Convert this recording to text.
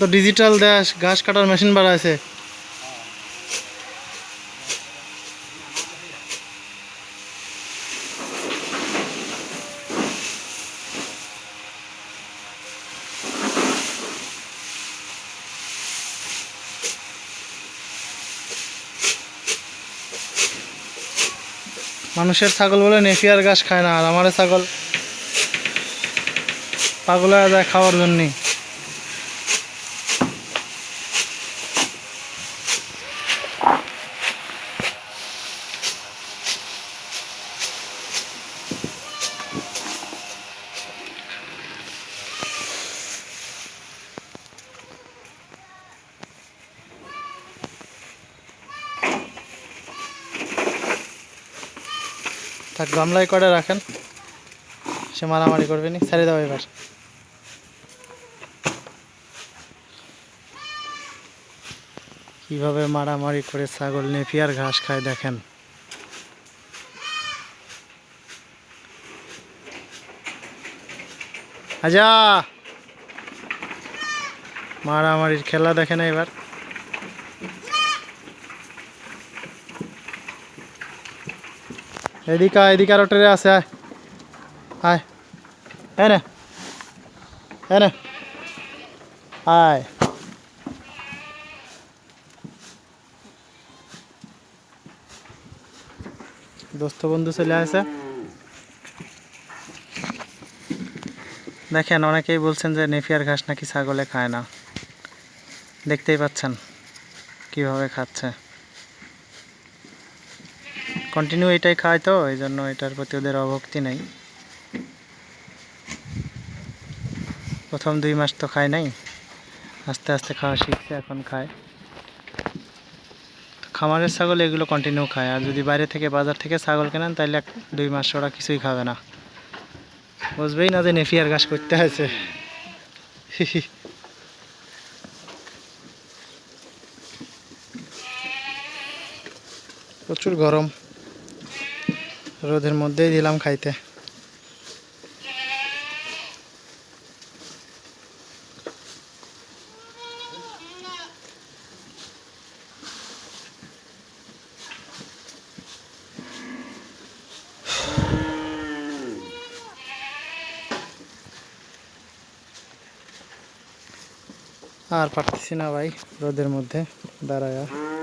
তো ডিজিটাল দেশ, ঘাস কাটার মেশিন বাড়াইছে মানুষের ছাগল বলে নেপিয়ার ঘাস খায় না, আর আমার ছাগল পাগলা যায় খাওয়ার জন্যই। থাক, গামলায় করে রাখেন? সে মারামারি করবে নি, ছেড়ে দাও এবার। কীভাবে মারামারি করে ছাগল নেপিয়ার ঘাস খায় দেখেন। আজা! মারামারির খেলা দেখেন এবার। এদিকে এদিকে আরও ট্রে আছে, আয়। আয়। হ্যাঁ নে। আয়। দোস্ত বন্ধু চলে আসে। দেখেন, অনেকেই বলছেন যে নেফিয়ার ঘাস নাকি ছাগলে খায় না। দেখতেই পাচ্ছেন কীভাবে খাচ্ছে। কন্টিনিউ এটাই খায় তো, এই জন্য এটার প্রতি ওদের অভক্তি নেই। প্রথম দুই মাস তো খায় নাই। আস্তে আস্তে খাওয়া শিখছে, এখন খায়। খামারের ছাগল এগুলো কন্টিনিউ খায়। আর যদি বাইরে থেকে বাজার থেকে ছাগল কেনেন তাহলে এক দুই মাস ওরা কিছুই খাবে না। বুঝবেই না যে নেফিয়ার ঘাস করতে আছে। প্রচুর গরম। রোদের মধ্যেই দিলাম খাইতে। আর পারতেছি না ভাই রোদের মধ্যে দাঁড়ায়া।